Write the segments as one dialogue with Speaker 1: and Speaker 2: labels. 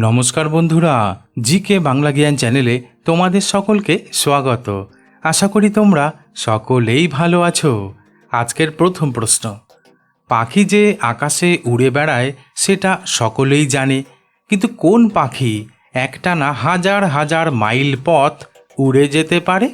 Speaker 1: নমস্কার বন্ধুরা জি কে বাংলা জ্ঞান চ্যানেলে তোমাদের সকলকে স্বাগত। আশা করি তোমরা সকলেই ভালো আছো। আজকের প্রথম প্রশ্ন, পাখি যে আকাশে উড়ে বেড়ায় সেটা সকলেই জানে, কিন্তু কোন পাখি একটানা হাজার হাজার মাইল পথ উড়ে যেতে পারে?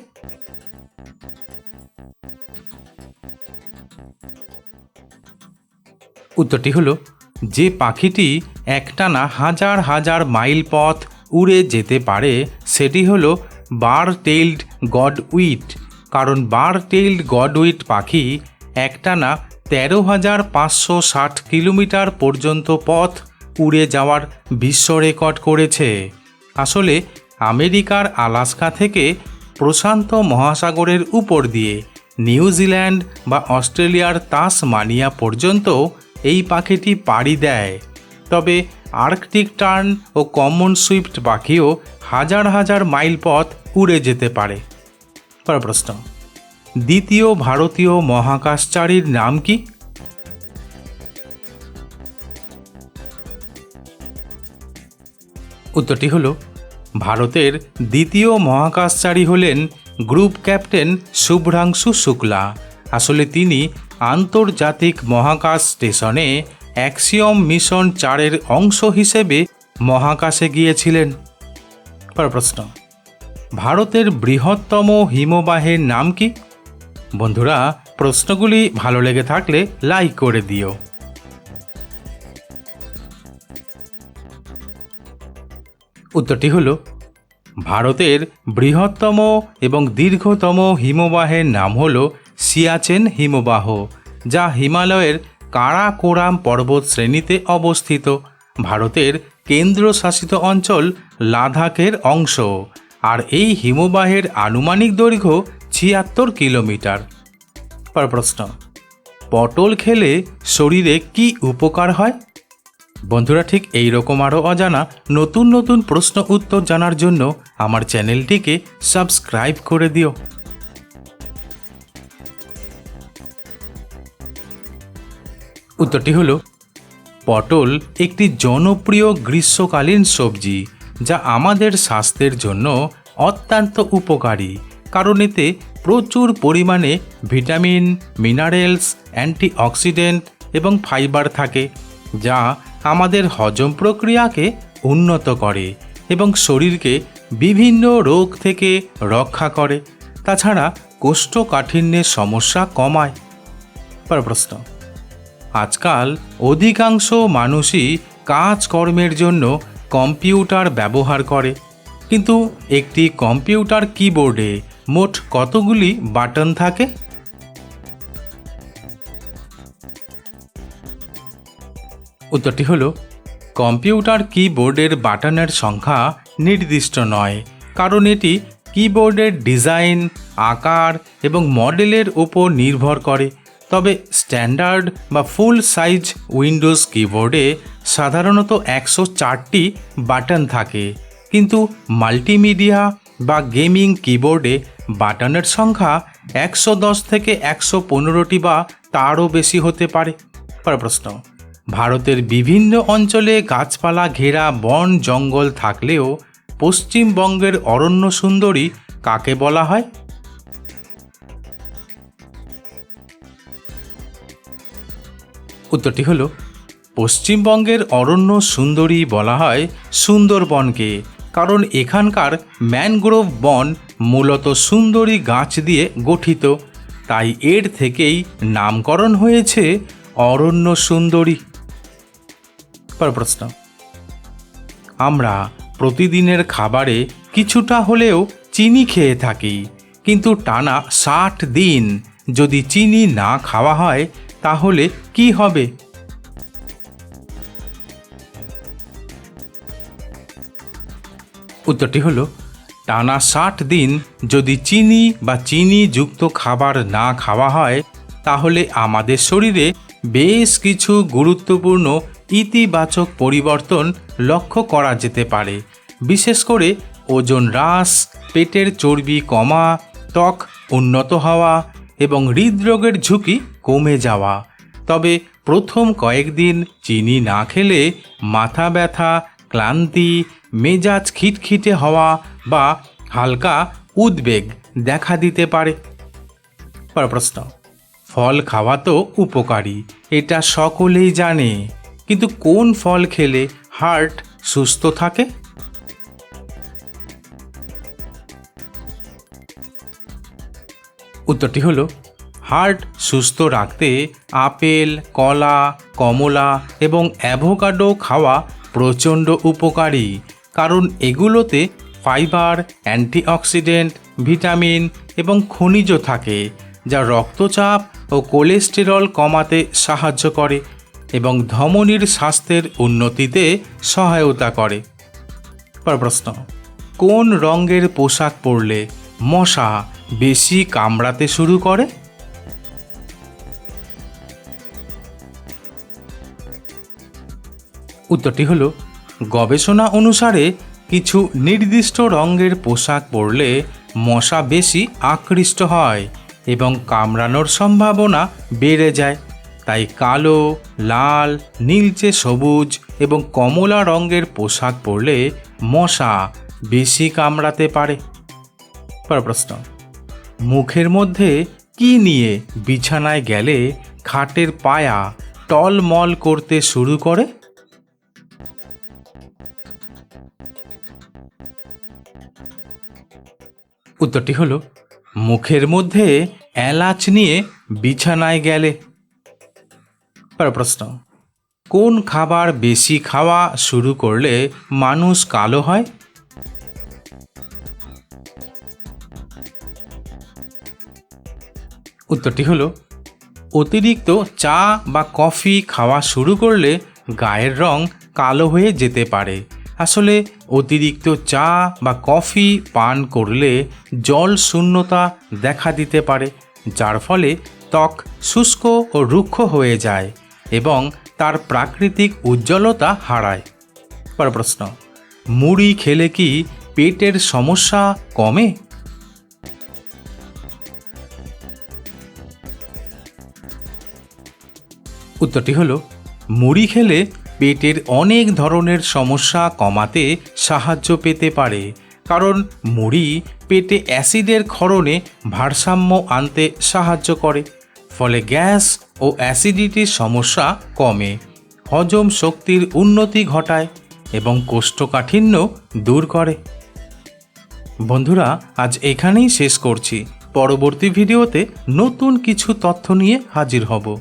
Speaker 1: উত্তরটি হলো যে পাখিটি একটানা হাজার হাজার মাইল পথ উড়ে যেতে পারে, সেটি হলো বার টেইলড গডউইট। কারণ বার টেইলড গডউইট পাখি একটানা তেরো হাজার পাঁচশো ষাট কিলোমিটার পর্যন্ত পথ উড়ে যাওয়ার বিশ্ব রেকর্ড করেছে। আসলে আমেরিকার আলাস্কা থেকে প্রশান্ত মহাসাগরের উপর দিয়ে নিউজিল্যান্ড বা অস্ট্রেলিয়ার তাসমানিয়া পর্যন্ত এই পাখিটি পাড়ি দেয়। তবে আর্কটিক টার্ন ও কমন সুইফট পাখিও হাজার হাজার মাইল পথ উড়ে যেতে পারে। পরের প্রশ্ন, দ্বিতীয় ভারতীয় মহাকাশচারীর নাম কি? উত্তরটি হলো, ভারতের দ্বিতীয় মহাকাশচারী হলেন গ্রুপ ক্যাপ্টেন শুভ্রাংশু শুক্লা। আসলে তিনি আন্তর্জাতিক মহাকাশ স্টেশনে অ্যাক্সিয়ম মিশন চারের অংশ হিসেবে মহাকাশে গিয়েছিলেন। প্রশ্ন, ভারতের বৃহত্তম হিমবাহের নাম কি? বন্ধুরা, প্রশ্নগুলি ভালো লেগে থাকলে লাইক করে দিও। উত্তরটি হলো, ভারতের বৃহত্তম এবং দীর্ঘতম হিমবাহের নাম হল সিয়াচেন হিমবাহ, যা হিমালয়ের কারাকোরাম পর্বত শ্রেণীতে অবস্থিত। ভারতের কেন্দ্রশাসিত অঞ্চল লাদাখের অংশ। আর এই হিমবাহের আনুমানিক দৈর্ঘ্য ছিয়াত্তর কিলোমিটার। পর প্রশ্ন, পটল খেলে শরীরে কি উপকার হয়? বন্ধুরা, ঠিক এই রকম আরও অজানা নতুন নতুন প্রশ্ন উত্তর জানার জন্য আমার চ্যানেলটিকে সাবস্ক্রাইব করে দিও। উত্তরটি হলো, পটল একটি জনপ্রিয় গ্রীষ্মকালীন সবজি যা আমাদের স্বাস্থ্যের জন্য অত্যন্ত উপকারী। কারণ এতে প্রচুর পরিমাণে ভিটামিন, মিনারেলস, অ্যান্টিঅক্সিডেন্ট এবং ফাইবার থাকে, যা আমাদের হজম প্রক্রিয়াকে উন্নত করে এবং শরীরকে বিভিন্ন রোগ থেকে রক্ষা করে। তাছাড়া কোষ্ঠকাঠিন্যের সমস্যা কমায়। পর প্রশ্ন। আজকাল অধিকাংশ মানুষই কাজকর্মের জন্য কম্পিউটার ব্যবহার করে। কিন্তু একটি কম্পিউটার কিবোর্ডে মোট কতগুলি বাটন থাকে? উত্তরটি হলো, কম্পিউটার কিবোর্ডের বাটনের সংখ্যা নির্দিষ্ট নয়, কারণ এটি কিবোর্ডের ডিজাইন, আকার এবং মডেলের ওপর নির্ভর করে। তবে স্ট্যান্ডার্ড বা ফুল সাইজ উইন্ডোজ কিবোর্ডে সাধারণত একশো চারটি বাটন থাকে। কিন্তু মাল্টিমিডিয়া বা গেমিং কিবোর্ডে বাটনের সংখ্যা একশো দশ থেকে একশো পনেরোটি বা তারও বেশি হতে পারে। প্রশ্ন, ভারতের বিভিন্ন অঞ্চলে গাছপালা ঘেরা বন জঙ্গল থাকলেও পশ্চিমবঙ্গের অরণ্য সুন্দরী কাকে বলা হয়? উত্তরটি হলো, পশ্চিমবঙ্গের অরণ্য সুন্দরী বলা হয় সুন্দরবনকে, কারণ এখানকার ম্যানগ্রোভ বন মূলত সুন্দরী গাছ দিয়ে গঠিত। তাই এর থেকেই নামকরণ হয়েছে অরণ্য সুন্দরী। পর প্রশ্ন। আমরা প্রতিদিনের খাবারে কিছুটা হলেও চিনি খেয়ে থাকি, কিন্তু টানা ষাট দিন যদি চিনি না খাওয়া হয় তাহলে কি হবে? উত্তরটি হলো, টানা ষাট দিন যদি চিনি বা চিনিযুক্ত খাবার না খাওয়া হয়, তাহলে আমাদের শরীরে বেশ কিছু গুরুত্বপূর্ণ ইতিবাচক পরিবর্তন লক্ষ্য করা যেতে পারে। বিশেষ করে ওজন হ্রাস, পেটের চর্বি কমা, ত্বক উন্নত হওয়া এবং হৃদরোগের ঝুঁকি কমে যাওয়া। তবে প্রথম কয়েকদিন চিনি না খেলে মাথা ব্যথা, ক্লান্তি, মেজাজ খিটখিটে হওয়া বা হালকা উদ্বেগ দেখা দিতে পারে। প্রশ্ন ফল খাওয়া তো উপকারী, এটা সকলেই জানে, কিন্তু কোন ফল খেলে হার্ট সুস্থ থাকে? উত্তরটি হলো, হার্ট সুস্থ রাখতে আপেল, কলা, কমলা এবং অ্যাভোকাডো খাওয়া প্রচণ্ড উপকারী, কারণ এগুলোতে ফাইবার, অ্যান্টিঅক্সিডেন্ট, ভিটামিন এবং খনিজ থাকে, যা রক্তচাপ ও কোলেস্টেরল কমাতে সাহায্য করে এবং ধমনীর স্বাস্থ্যের উন্নতিতে সহায়তা করে। পর প্রশ্ন, কোন রঙের পোশাক পরলে মশা বেশি কামড়াতে শুরু করে। উত্তরটি হলো, গবেষণা অনুসারে কিছু নির্দিষ্ট রঙের পোশাক পরলে মশা বেশি আকৃষ্ট হয় এবং কামড়ানোর সম্ভাবনা বেড়ে যায়। তাই কালো, লাল, নীলচে সবুজ এবং কমলা রঙের পোশাক পরলে মশা বেশি কামড়াতে পারে। পর প্রশ্ন মুখের মধ্যে কি নিয়ে বিছানায় গেলে খাটের পায়া টলমল করতে শুরু করে? উত্তরটি হলো, মুখের মধ্যে এলাচ নিয়ে বিছানায় গেলে। পর প্রশ্ন, কোন খাবার বেশি খাওয়া শুরু করলে মানুষ কালো হয়? উত্তরটি হলো, অতিরিক্ত চা বা কফি খাওয়া শুরু করলে গায়ের রং কালো হয়ে যেতে পারে। আসলে অতিরিক্ত চা বা কফি পান করলে জল শূন্যতা দেখা দিতে পারে, যার ফলে ত্বক শুষ্ক ও রুক্ষ হয়ে যায় এবং তার প্রাকৃতিক উজ্জ্বলতা হারায়। পর প্রশ্ন, মুড়ি খেলে কি পেটের সমস্যা কমে? উত্তরটি হলো, মুড়ি খেলে পেটের অনেক ধরনের সমস্যা কমাতে সাহায্য পেতে পারে। কারণ মুড়ি পেটে অ্যাসিডের ক্ষরণে ভারসাম্য আনতে সাহায্য করে। ফলে গ্যাস ও অ্যাসিডিটির সমস্যা কমে, হজম শক্তির উন্নতি ঘটায় এবং কোষ্ঠকাঠিন্য দূর করে। বন্ধুরা, আজ এখানেই শেষ করছি। পরবর্তী ভিডিওতে নতুন কিছু তথ্য নিয়ে হাজির হব।